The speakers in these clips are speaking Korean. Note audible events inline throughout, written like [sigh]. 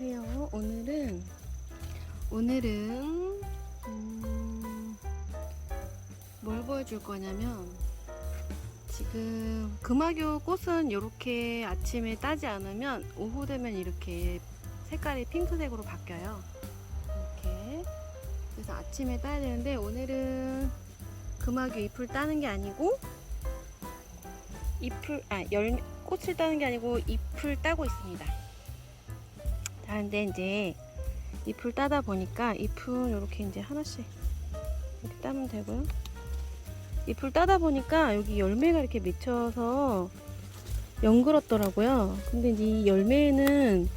안녕하세요. 오늘은 오늘은 음, 뭘 보여줄 거냐면 지금 금화교 꽃은 이렇게 아침에 따지 않으면 오후 되면 이렇게 색깔이 핑크색으로 바뀌어요. 이렇게 그래서 아침에 따야 되는데 오늘은 금화교 잎을 따는 게 아니고 잎을 아 열매 꽃을 따는 게 아니고 잎을 따고 있습니다. 자, 근데 이제 잎을 따다 보니까 잎은 이렇게 이제 하나씩 이렇게 따면 되고요. 잎을 따다 보니까 여기 열매가 이렇게 맺혀서 연글었더라고요. 근데 이 열매는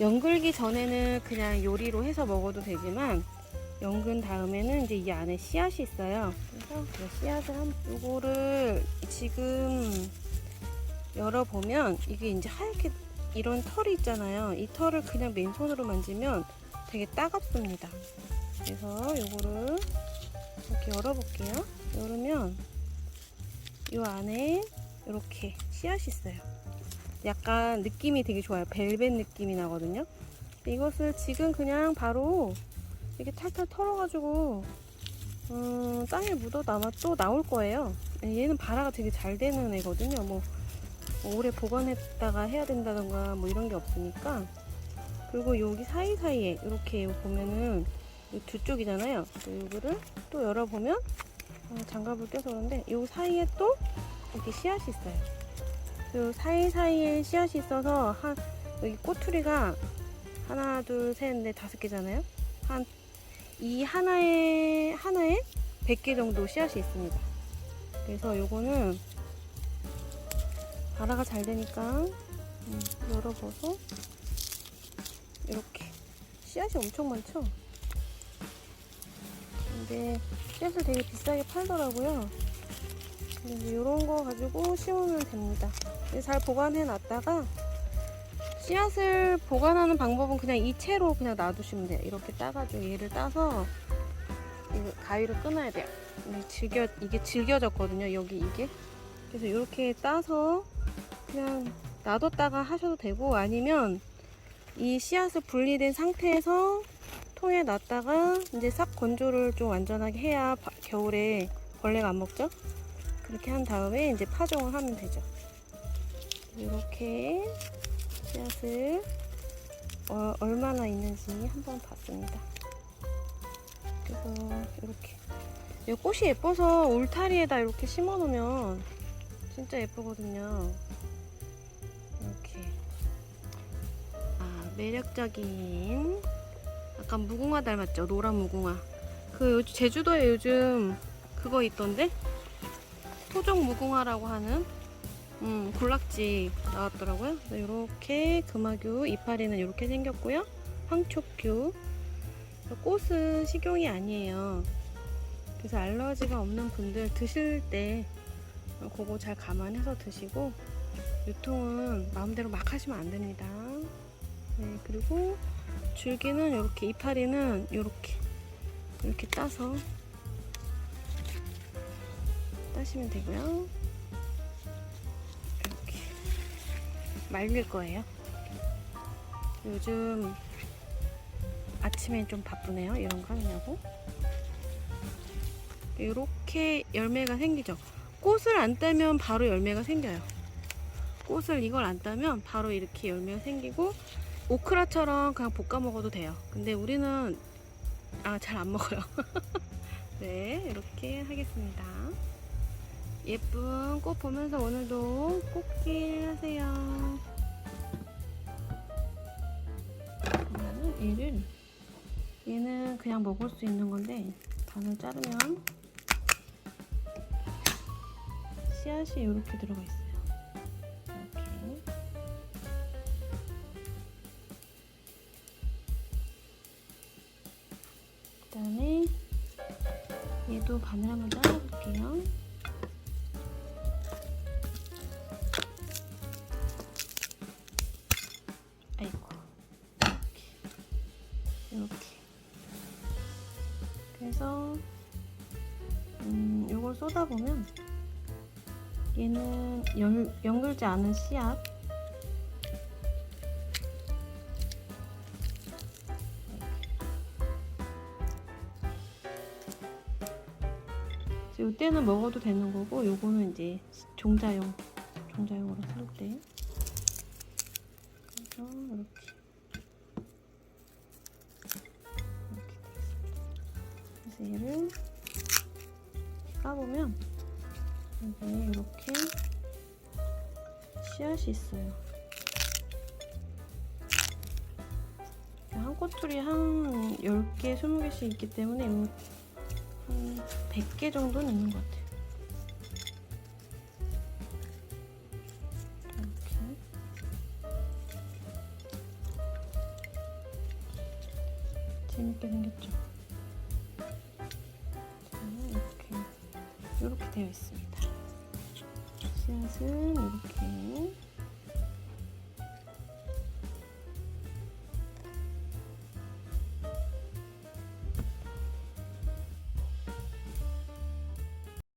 연글기 전에는 그냥 요리로 해서 먹어도 되지만 연근 다음에는 이제 이 안에 씨앗이 있어요. 그래서 이 씨앗을 한 요거를 지금 열어보면 이게 이제 하얗게 이런 털이 있잖아요. 이 털을 그냥 맨손으로 만지면 되게 따갑습니다. 그래서 요거를 이렇게 열어볼게요. 열으면 이 안에 이렇게 씨앗이 있어요. 약간 느낌이 되게 좋아요. 벨벳 느낌이 나거든요. 이것을 지금 그냥 바로 이렇게 탈탈 털어가지고 음, 땅에 묻어 남아 또 나올 거예요. 얘는 발화가 되게 잘 되는 애거든요. 뭐 오래 보관했다가 해야 된다던가 뭐 이런 게 없으니까. 그리고 여기 사이사이에 이렇게 보면은 이두 쪽이잖아요. 이거를 또 열어보면 어, 장갑을 껴서 그런데 이 사이에 또 이렇게 씨앗이 있어요. 이 사이사이에 씨앗이 있어서 한 여기 꼬투리가 하나 둘셋넷 다섯 개잖아요. 한 이 하나에 하나에 100개 정도 씨앗이 있습니다. 그래서 요거는 발화가 잘 되니까 음, 열어봐서 이렇게 씨앗이 엄청 많죠? 근데 씨앗을 되게 비싸게 팔더라고요. 근데 이런 거 가지고 심으면 됩니다. 잘 보관해 놨다가 씨앗을 보관하는 방법은 그냥 이 채로 그냥 놔두시면 돼요. 이렇게 따가지고 얘를 따서 가위를 끊어야 돼요. 이게 질겨 이게 질겨졌거든요. 여기 이게 그래서 이렇게 따서 그냥 놔뒀다가 하셔도 되고 아니면 이 씨앗을 분리된 상태에서 통에 놨다가 이제 싹 건조를 좀 완전하게 해야 바- 겨울에 벌레가 안 먹죠? 그렇게 한 다음에 이제 파종을 하면 되죠. 이렇게 씨앗을 어, 얼마나 있는지 한번 봤습니다. 그래서 이렇게 이 꽃이 예뻐서 울타리에다 이렇게 심어 놓으면 진짜 예쁘거든요. 이렇게. 아 매력적인 약간 무궁화 닮았죠? 노란 무궁화. 그 제주도에 요즘 그거 있던데? 토종 무궁화라고 하는 음 군락지 나왔더라고요. 이렇게 금화규 이파리는 이렇게 생겼고요. 황초규 꽃은 식용이 아니에요. 그래서 알러지가 없는 분들 드실 때 그거 잘 감안해서 드시고 유통은 마음대로 막 하시면 안 됩니다. 네, 그리고 줄기는 이렇게 이파리는 이렇게 이렇게 따서 따시면 되고요. 이렇게 말릴 거예요. 요즘 아침에 좀 바쁘네요. 이런 거 하느냐고. 이렇게 열매가 생기죠. 꽃을 안 따면 바로 열매가 생겨요. 꽃을 이걸 안 따면 바로 이렇게 열매가 생기고 오크라처럼 그냥 볶아 먹어도 돼요. 근데 우리는 아 잘 안 먹어요. [laughs] 네 이렇게 하겠습니다. 예쁜 꽃 보면서 오늘도 꽃길 하세요. 얘를 얘는 그냥 먹을 수 있는 건데 반을 자르면 씨앗이 이렇게 들어가 있어요. 이렇게. 그다음에 얘도 반을 한번 잘라볼게요. 아이고 이렇게 이렇게. 그래서 음, 요걸 쏟아 보면 얘는 연, 연결지 않은 씨앗. 이때는 먹어도 되는 거고 요거는 이제 종자용 종자용으로 쓸 때. 그래서 이렇게. 이렇게 되겠습니다. 그래서 얘를 까보면 여기 이렇게 씨앗이 있어요. 한 꼬투리 한 10개, 20개씩 있기 때문에 요한 100개 정도는 있는 것 같아요. 이렇게. 재밌게 생겼죠? 자, 이렇게, 이렇게 되어 있습니다. 씨앗은 이렇게